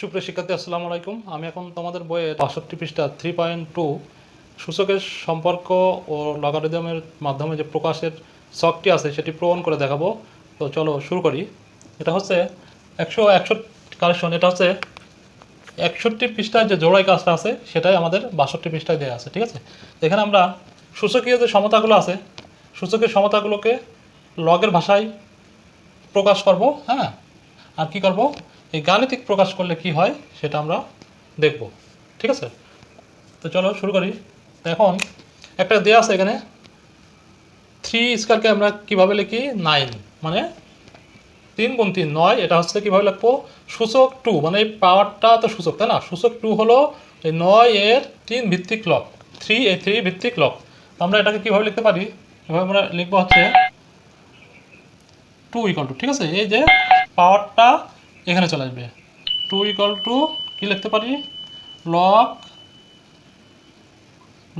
সুপ্রিয় শিক্ষার্থী, আসসালামু আলাইকুম। আমি এখন তোমাদের বইয়ের বাষট্টি পৃষ্ঠা থ্রি পয়েন্ট টু সূচকের সম্পর্ক ও লগারিদমের মাধ্যমে যে প্রকাশের শখটি আছে সেটি প্রমাণ করে দেখাবো। তো চলো শুরু করি। এটা হচ্ছে একশো একশো কালেকশন এটা হচ্ছে একষট্টি পৃষ্ঠায় যে জোড়াই কাজটা আছে, সেটাই আমাদের বাষট্টি পৃষ্ঠায় দেওয়া আছে, ঠিক আছে? এখানে আমরা সূচকীয় যে সমতাগুলো আছে, সূচকের সমতাগুলোকে লগের ভাষায় প্রকাশ করব হ্যাঁ? আর কি করব? এই গাণিতিক প্রকাশ করলে কি হয় সেটা আমরা দেখব। ঠিক আছে? তো চলো শুরু করি। এখন একটা দেওয়া আছে এখানে থ্রি স্কোয়ারকে আমরা কীভাবে লিখি? নাইন মানে তিন গুণ তিন নয়, এটা হচ্ছে কীভাবে লিখব? সূচক টু মানে এই পাওয়ারটা তো সূচক, তাই না? সূচক টু হলো এই নয় এর তিন ভিত্তিক লক থ্রি এ থ্রি ভিত্তিক লক আমরা এটাকে কীভাবে লিখতে পারি? এভাবে আমরা লিখব হচ্ছে টু ইকাল টু ঠিক আছে? এই যে পাওয়ারটা এখানে চলে আসবে। টু ইকাল টু কী লিখতে পারি? লক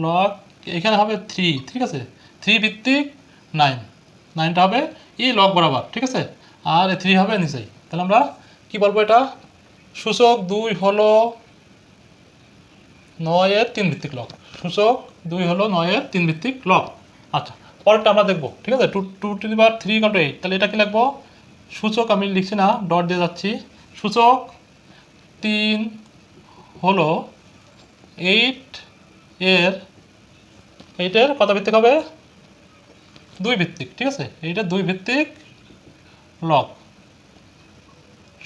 লক এখানে হবে থ্রি ঠিক আছে? থ্রি ভিত্তিক নাইন নাইনটা হবে ই লক বরাবর, ঠিক আছে? আর থ্রি হবে নিচেই। তাহলে আমরা কি বলব এটা? সূচক দুই হলো নয়ের তিন ভিত্তিক লক সূচক দুই হলো নয়ের তিন ভিত্তিক লক আচ্ছা পরেরটা আমরা দেখব, ঠিক আছে? Two two to the power three equal to eight তাহলে এটা কি লিখব? সূচক আমি লিখছি না ডট দিয়ে যাচ্ছি। সূচক তিন হলো এইট এর এইটের কত ভিত্তিক হবে? দুই ভিত্তিক, ঠিক আছে? এইটা দুই ভিত্তিক লক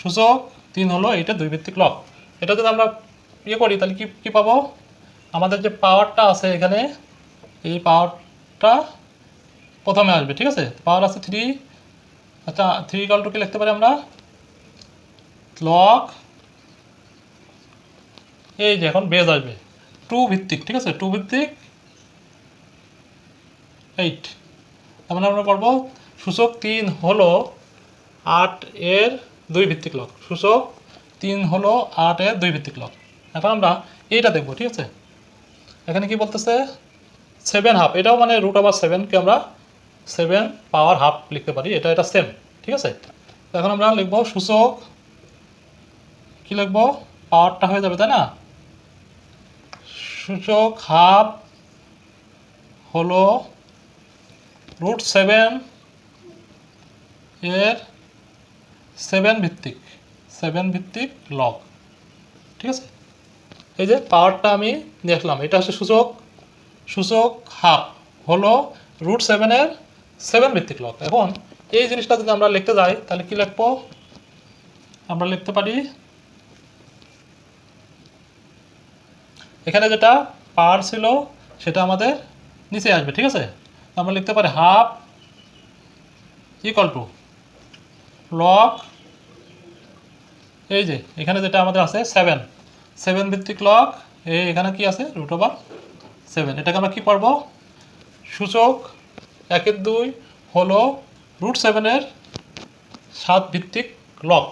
সূচক তিন হলো এইটা দুই ভিত্তিক লক এটা যদি আমরা ইয়ে করি, তাহলে কি, কী পাবো? আমাদের যে পাওয়ারটা আছে এখানে, এই পাওয়ারটা প্রথমে আসবে, ঠিক আছে? পাওয়ার আছে থ্রি আচ্ছা থ্রি ইকাল টু কি লিখতে পারি আমরা? লক এই যে এখন বেজ আসবে। টু ভিত্তিক, ঠিক আছে? টু ভিত্তিক এইট তার মানে আমরা করব, সূচক তিন হলো আট এর দুই ভিত্তিক লক সূচক তিন হলো আট এর দুই ভিত্তিক লক এখন আমরা এইটা দেখব, ঠিক আছে? এখানে কি বলতেছে? সেভেন হাফ এটাও মানে রুট আবার সেভেনকে আমরা সেভেন পাওয়ার হাফ লিখতে পারি, এটা এটা সেম ঠিক আছে? এখন আমরা লিখব সূচক, কি লিখব? পাওয়ারটা হয়ে যাবে, তাই না? সূচক হাফ হলো রুট সেভেন এর সেভেন ভিত্তিক সেভেন ভিত্তিক লগ ঠিক আছে? এই যে পাওয়ারটা আমি দেখলাম এটা হচ্ছে সূচক সূচক হাফ হলো রুট সেভেনের সেভেন ভিত্তিক লক। এখন এই জিনিসটা যদি আমরা লিখতে যাই, তাহলে কি লিখব? আমরা লিখতে পারি, এখানে যেটা পাওয়ার ছিল, সেটা আমাদের নিচে আসবে, ঠিক আছে? আমরা লিখতে পারি হাফ ইকাল টু লক এই যে, এখানে যেটা আমাদের আছে সেভেন সেভেন ভিত্তিক লক এই এখানে কি আছে? রুট ওভার সেভেন এটাকে আমরা কী পারব সূচক একের দুই হলো রুট সেভেনের সাত ভিত্তিক লক।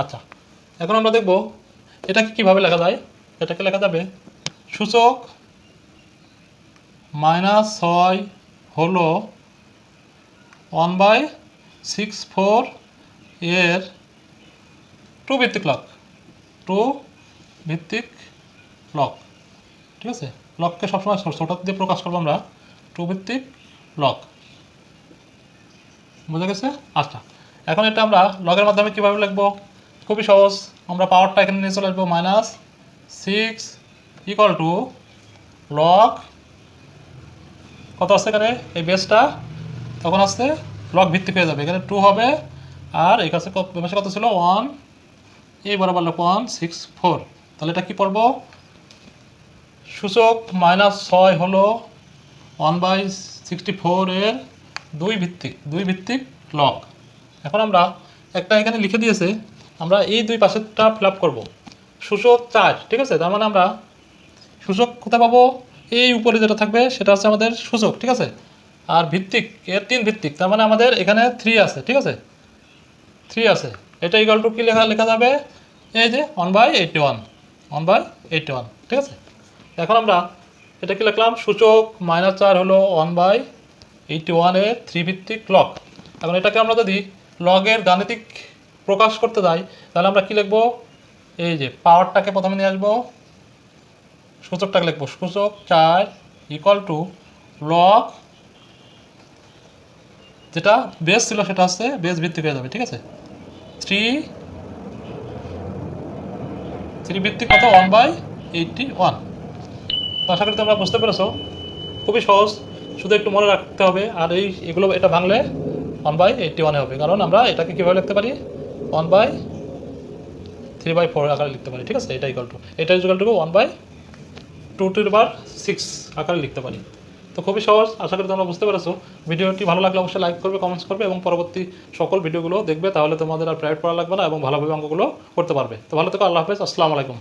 আচ্ছা এখন আমরা দেখব এটাকে কীভাবে লেখা যায়। এটাকে লেখা যাবে, সূচক মাইনাস ছয় হলো ওয়ান বাই সিক্স ফোর এর টু ভিত্তিক লক, টু ভিত্তিক লক। ঠিক আছে? লককে সবসময় ছোটো দিয়ে প্রকাশ করব আমরা। টু ভিত্তিক লক। বোঝা গেছে? আচ্ছা এখন এটা আমরা লগের মাধ্যমে কীভাবে লিখব? খুবই সহজ, আমরা পাওয়ারটা এখানে নিয়ে চলে আসব minus six equal to log কত আসছে এখানে? এই বেসটা তখন আসছে লক ভিত্তিক হয়ে যাবে। এখানে টু হবে, আর এই কাছে বেসে কত ছিল? ওয়ান এই বরাবর লোক ওয়ান সিক্স ফোর তাহলে এটা কী পড়ব? সূচক মাইনাস ছয় হলো ওয়ান বাই সিক্সটি ফোর এর দুই ভিত্তিক দুই ভিত্তিক লক এখন আমরা একটা এখানে লিখে দিয়েছে, আমরা এই দুই পাশেরটা ফিল আপ করব। সূচক চার, ঠিক আছে? তার মানে আমরা সূচক কোথায় পাবো? এই উপরে যেটা থাকবে, সেটা হচ্ছে আমাদের সূচক, ঠিক আছে? আর ভিত্তিক, এর তিন ভিত্তিক, তার মানে আমাদের এখানে থ্রি আছে, ঠিক আছে? থ্রি আছে। এটা ইকাল টু কী লেখা লেখা যাবে? এই যে one by eighty one one by eighty one ঠিক আছে? এখন আমরা এটা কি লিখলাম? সূচক মাইনাস চার হলো ওয়ান বাই এইটি ওয়ানের থ্রি ভিত্তিক লক এখন এটাকে আমরা যদি লগের গাণিতিক প্রকাশ করতে যাই, তাহলে আমরা কি লিখব? এই যে পাওয়ারটাকে প্রথমে নিয়ে আসব। সূচকটাকে লিখব। সূচক চার ইকুয়াল টু লগ যেটা বেস ছিল সেটা হচ্ছে বেস ভিত্তিক হয়ে যাবে, ঠিক আছে? থ্রি থ্রি ভিত্তিক কত? ওয়ান বাই এইটটি ওয়ান তো আশা করি তোমরা বুঝতে পেরেছ। খুবই সহজ, শুধু একটু মনে রাখতে হবে, আর এই এগুলো এটা ভাঙলে ওয়ান বাই এইটটি ওয়ানে হবে, কারণ আমরা এটাকে কীভাবে লিখতে পারি? One by three by four আকারে লিখতে পারি, ঠিক আছে? এটা ইকাল টু এটা equal to one by two টুর বার সিক্স আকারে লিখতে পারি। তো খুবই সহজ, আশা করি তোমরা বুঝতে পেরেছ। ভিডিওটি ভালো লাগলে অবশ্যই লাইক করবে কমেন্টস করবে, এবং পরবর্তী সকল ভিডিওগুলো দেখবে, তাহলে তোমাদের আর প্রাইভেট পড়া লাগবে না, এবং ভালোভাবে অঙ্কগুলো করতে পারবে। তো ভালো থেকো, আল্লাহ হাফেজ, আসসালামু আলাইকুম।